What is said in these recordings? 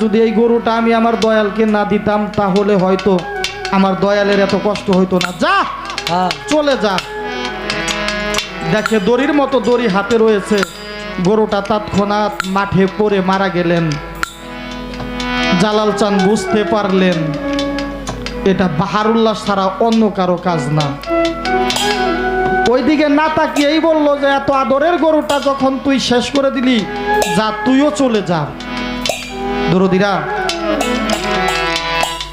যদি এই গরুটা আমি আমার দয়ালকে না দিতাম তাহলে হয়তো আমার দয়ালের এত কষ্ট হইতো না। যা হ্যাঁ। চলে যা। দেখে দড়ির মতো দড়ি হাতে রয়েছে। গরুটা তৎক্ষণাৎ মাঠে পড়ে মারা গেলেন। জালাল চান বুঝতে পারলেন এটা বাহারুল্লাহ ছাড়া অন্য কারও কাজ না। ওইদিকে না তাকিয়েই বলল যে এত আদরের গরুটা যখন তুই শেষ করে দিলি যা তুইও চলে যা। দরদিরা।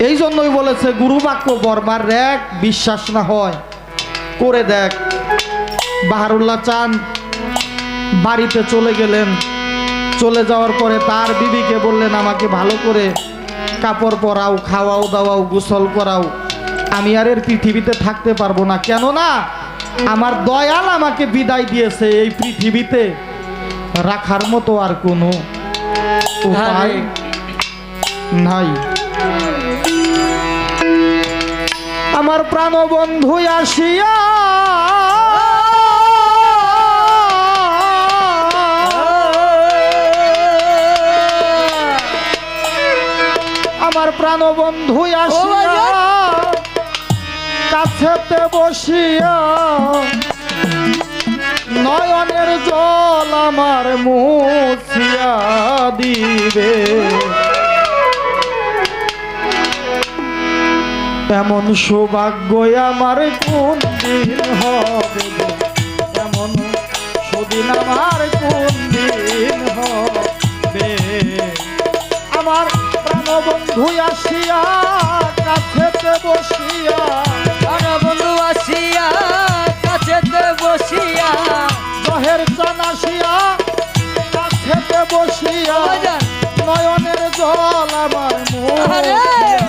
এই জন্যই বলেছে, গুরু বাক্য বর্মার র্যাক বিশ্বাস না হয়। করে দেখ, বাহারুল্লাহ চান বাড়িতে চলে গেলেন। চলে যাওয়ার পরে তার বিবিকে বললেন, আমাকে ভালো করে কাপড় পরাও, খাওয়াও, দাওয়াও, গোসল করাও। আমি আর এর পৃথিবীতে থাকতে পারব না। কেন না আমার দয়াল আমাকে বিদায় দিয়েছে এই পৃথিবীতে। রাখার মতো আর কোনো উপায় নাই। আমার প্রাণবন্ধু আসিয়া আমার প্রাণবন্ধু আসিয়া কাছেতে বসিয়া নয়নের জল আমার মুছিয়া দিবে। এমন সৌভাগ্য আমার কোন দিন হবে? এমন সুদিন আমার কোন দিন হবে আমার প্রাণবন্ধু আসিয়া কাছেতে বসিয়া আমার বন্ধু আসিয়া কাছেতে বসিয়া দহের চান আসিয়া কাছেতে বসিয়া নয়নের জল আমার আরে!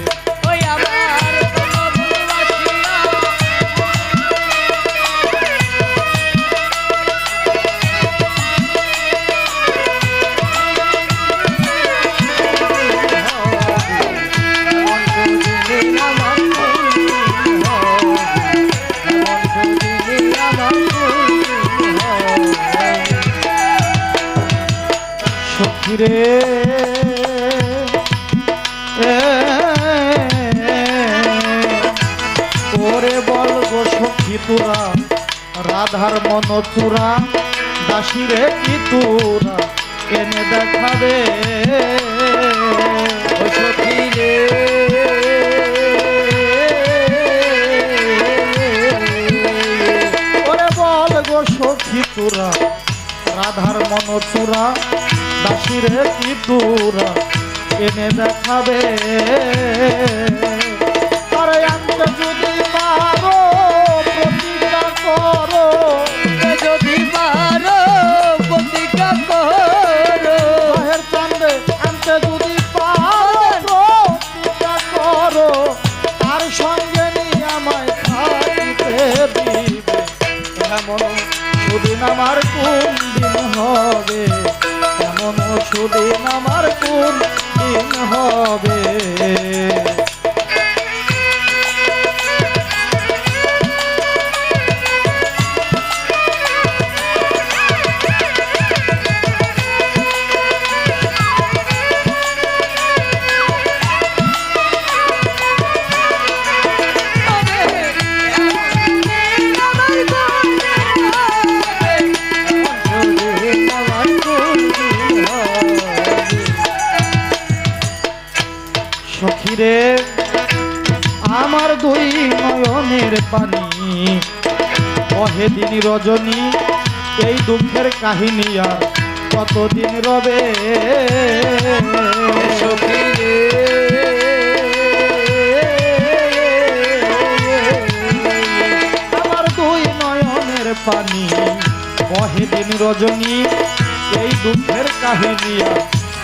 সখিরে এ, ওরে বল গো সখী তোরা রাধার মন চূড়া দাসিরে কি তোরা এনে দেখাবে? সখী রে। ওরে বল গো সখী তোরা রাধার মন চূড়া দাসিরে কি তোরা এনে দেখাবে? এমন আমার কোন হবে? পানি। কহে দিন রজনী, এই দুঃখের কাহিনী আর কতদিন রবে? আমার দুই নয়নের পানি। কহে দিন রজনী, এই দুঃখের কাহিনী আর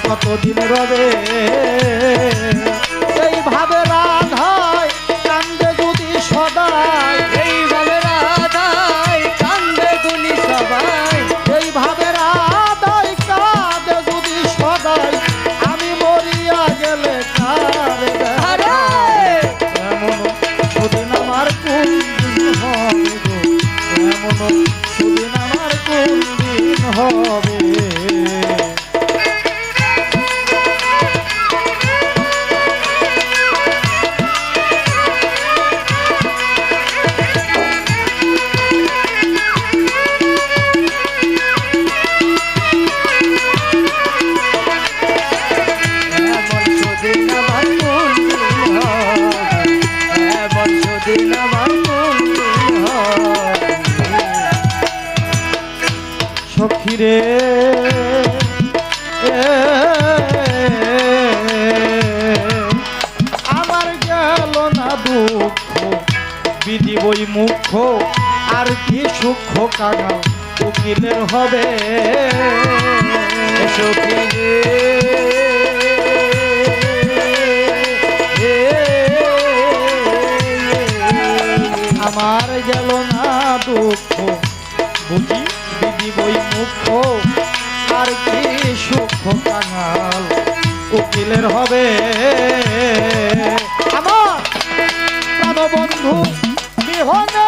কতদিন রবে? এইভাবে রাধায় শুধু আমার কোন দিন হবে? রে আমার গেল না দুঃখ বিধি বই মুখ্য আর কি সুখ কাকা উকিলের হবে আমার গেল না দুঃখ বুঝি আর সুখ উকিলের হবে। আমার বন্ধু বিহনে